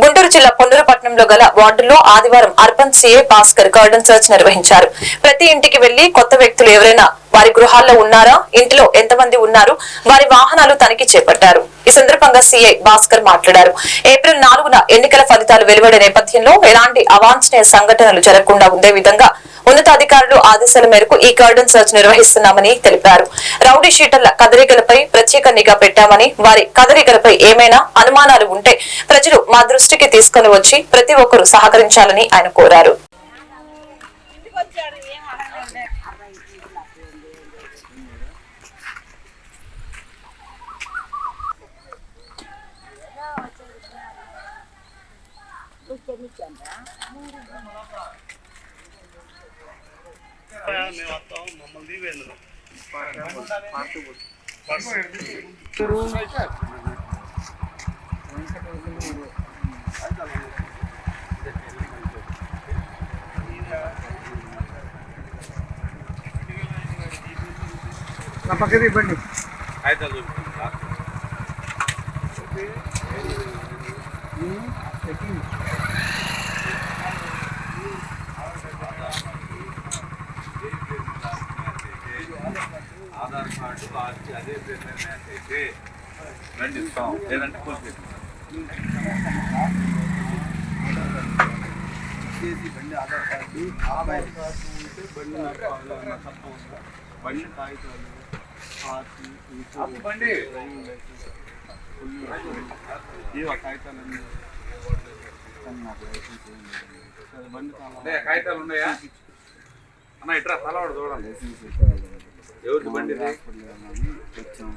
గుంటూరు జిల్లా పొన్నూరుపట్నంలో గల వార్డుల్లో ఆదివారం urban CA Bhaskar cordon search నిర్వహించారు. ప్రతి ఇంటికి వెళ్ళి కొత్త వ్యక్తులు ఎవరైనా వారి గృహాల్లో ఉన్నారా? ఇంటిలో ఎంతమంది ఉన్నారు? వారి వాహనాలు తనిఖీ చేపట్టారు. ఈ సందర్భంగా సీఐ భాస్కర్ మాట్లాడారు. ఏప్రిల్ నాలుగున ఎన్నికల ఫలితాలు వెలువడే నేపథ్యంలో ఎలాంటి అవాంఛనీయ సంఘటనలు జరగకుండా ఉండే విధంగా ఉన్నతాధికారులు ఆదేశాల మేరకు ఈ గార్డెన్ సర్చ్ నిర్వహిస్తున్నామని తెలిపారు. రౌడీ షీటర్ల కదలికలపై ప్రత్యేక నిఘా పెట్టామని వారి కదలికలపై ఏమైనా అనుమానాలు ఉంటే ప్రజలు మా దృష్టికి తీసుకుని వచ్చి ప్రతి ఒక్కరూ సహకరించాలని ఆయన కోరారు. మేము నా పక్కది ఇవ్వండి. అయితే చెక్కింగ్ రండి ఇస్తాం లేదంటే కూర్చో బండి ఆధార్ కార్డు ఆధార్ కార్డు ఉంటే బండి నడపాలి బండి కాగితాలు ఆర్సీ బండి. డ్రైవింగ్ కాగితాలన్నీ బండి కాగితాలు ఉన్నాయా అన్న ఇట్రా తలవాడు చూడండి. ఎవరికి బండి వచ్చాం